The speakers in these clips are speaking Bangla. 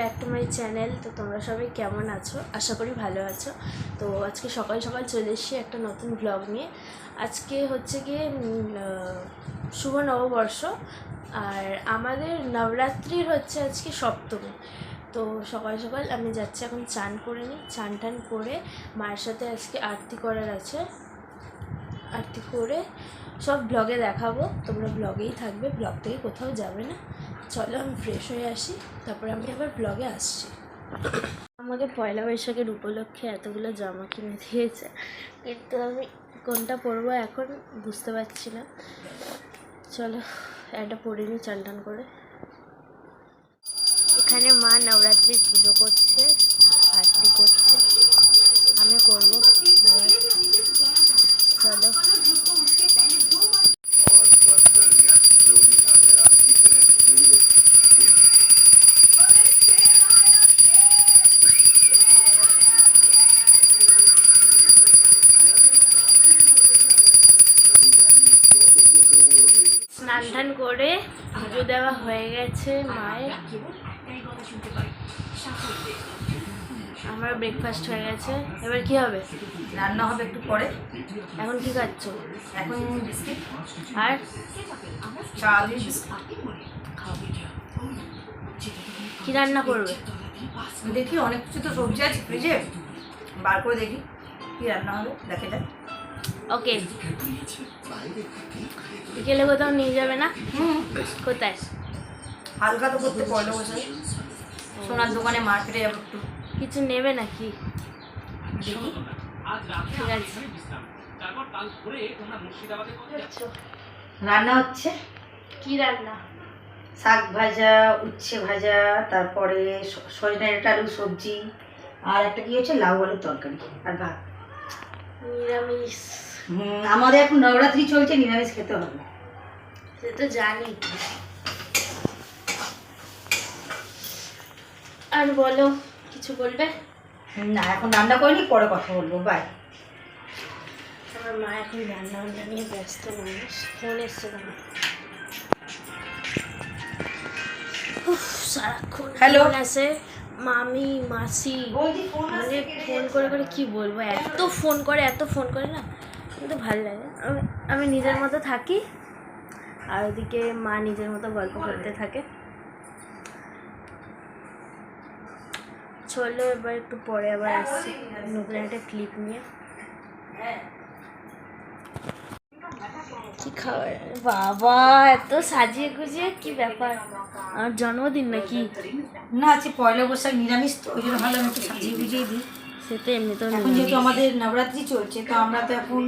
Back to my channel. তো তোমরা সবাই কেমন আছো? আশা করি ভালো আছো। তো আজকে সকাল সকাল চলে এসেছি একটা নতুন ব্লগ নিয়ে। আজকে হচ্ছে গিয়ে শুভ নববর্ষ। আর আমাদের নবরাত্রির হচ্ছে আজকে সপ্তমী। তো সকাল সকাল আমি যাচ্ছি এখন চান করে নিই। চান টান করে মায়ের সাথে আজকে আরতি করার আছে। আরতি করে সব ব্লগে দেখাবো। তোমরা ব্লগেই থাকবে ব্লগ থেকে কোথাও যাবে না। চলো আমি ফ্রেশ হয়ে আসি, তারপরে আমি আবার ব্লগে আসছি। আমাকে পয়লা বৈশাখের উপলক্ষে এতগুলো জামা কিনে দিয়েছে। কিন্তু আমি কোনটা পরবো এখন বুঝতে পারছি না। চলো, একটা পরে নিই চান টান করে। এখানে মা নবরাত্রির পুজো করছে, আরতি করছে। আমি করব। স্নান করে পুজো দেওয়া হয়ে গেছে মায়ের। আমার ব্রেকফাস্ট হয়ে গেছে। এবার কি হবে? রান্না হবে একটু পরে। এখন কি খাচ্ছ? এখন বিস্কিট। আর? চা দিয়ে কি রান্না করবে? দেখি অনেক কিছু তো সবজি আছে ফ্রিজে বার করে দেখি কি রান্না হবে? দেখে যাক ওকে। বিকেলে কোথাও নিয়ে যাবে না? হুম। কোথায়? হালকা তো করতে পয়লা বসে সোনার দোকানে মার্কেটে যাব একটু। কিছু নেবে নাকি? ঠিক আছে। রান্না হচ্ছে? কি রান্না? শাক ভাজা উচ্ছে ভাজা তারপরে সজনে ডাঁটা আলু সবজি আর একটা কি হচ্ছে? লাউ আলুর তরকারি আর ভাত। নিরামিষ। আমাদের এখন নবরাত্রি চলছে নিরামিষ খেতে হবে। সে তো জানি। আর বলো কিছু বলবে? না এখন রান্না করিনি পরে কথা বলব বাই আমার মা এখন রান্না বান্না নিয়ে ব্যস্ত মানুষ ফোন এসছে সারাক্ষণ? ফোন আসে মামি মাসি মানে ফোন করে করে কি বলব এত ফোন করে এত ফোন করে না কিন্তু ভালো লাগে। আমি আমি নিজের মতো থাকি, আর ওদিকে মা নিজের মতো গল্প করতে থাকে। চলো এবার একটু পরে আবার আসছি, নতুন একটা ক্লিপ নিয়ে। কি খাবার? বাবা, এত সাজিয়ে গুজিয়ে, কি ব্যাপার? আমার জন্মদিন নাকি? না আছে পয়লা বৈশাখ নিরামিষ, তো ওই জন্য ভাবলাম একটু সাজিয়ে গুজিয়ে দিই। সে তো এমনিতেও এখন যেহেতু আমাদের নবরাত্রি চলছে তো আমরা তো এখন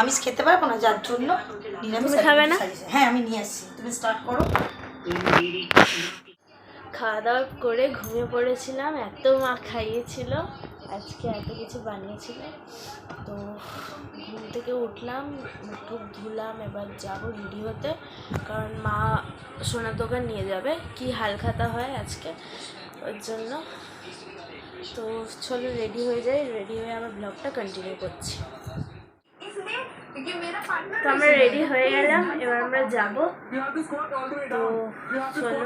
আমিষ খেতে পারব না যার জন্য নিরামিষ খাবে না? হ্যাঁ আমি নিয়ে আসছি। তুমি স্টার্ট করো। খাওয়া দাওয়া করে ঘুমিয়ে পড়েছিলাম এত মা খাইয়েছিল আজকে এত কিছু বানিয়েছিল। তো ঘুম থেকে উঠলাম মুখ ধুলাম এবার যাব রেডি হতে। কারণ মা সোনার দোকান নিয়ে যাবে কি হালখাতা হয় আজকে ওর জন্য। তো চলো রেডি হয়ে যাই রেডি হয়ে আমার ব্লগটা কন্টিনিউ করছি। তো আমরা রেডি হয়ে গেলাম এবার আমরা যাব। তো চলো।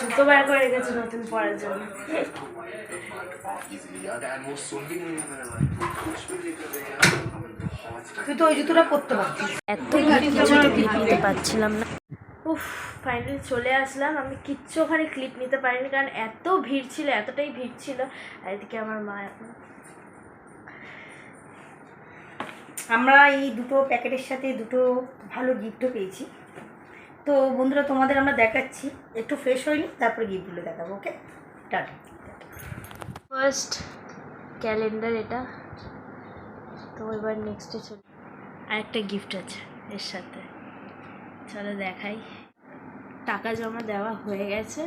জুতো বার করে গেছে নতুন পরার জন্য। তুই তো ওই জুতোটা পরতে পারছিস এত কিছু পাচ্ছিলাম পারছিলাম না। উফ ফাইনালি চলে আসলাম। আমি কিচ্ছু ওখানে ক্লিপ নিতে পারিনি কারণ এত ভিড় ছিল এতটাই ভিড় ছিল। আর এদিকে আমার মা এখন। আমরা এই দুটো প্যাকেটের সাথে দুটো ভালো গিফটও পেয়েছি। তো বন্ধুরা তোমাদের আমরা দেখাচ্ছি। একটু ফ্রেশ হয়নি তারপরে গিফটগুলো দেখাবো ওকে টাটা ফার্স্ট ক্যালেন্ডার এটা। তো এবার নেক্সটে চলে আরেকটা গিফট আছে এর সাথে। চলো দেখাই। টাকা জমা দেওয়া হয়ে গেছে।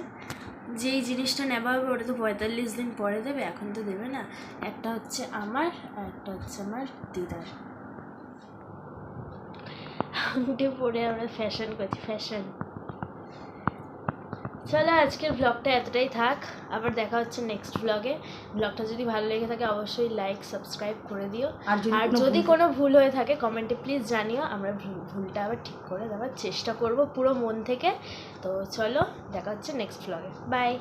যেই জিনিসটা নেওয়া হবে ওটা তো পঁয়তাল্লিশ দিন পরে দেবে, এখন তো দেবে না। একটা হচ্ছে আমার আর একটা হচ্ছে আমার দিদার। উঠে পড়ে আমরা ফ্যাশন করছি ফ্যাশন চলো আজকের ব্লগটা এতটাই থাক। আবার দেখা হচ্ছে নেক্সট ব্লগে ব্লগটা যদি ভালো লেগে থাকে অবশ্যই লাইক সাবস্ক্রাইব করে দিও। আর যদি কোনো ভুল- হয়ে থাকে কমেন্টে প্লিজ জানিও। আমরা ভুল- ভুলটা আবার ঠিক করে দেওয়ার চেষ্টা করব পুরো মন থেকে। তো চলো দেখা হচ্ছে নেক্সট ব্লগে বাই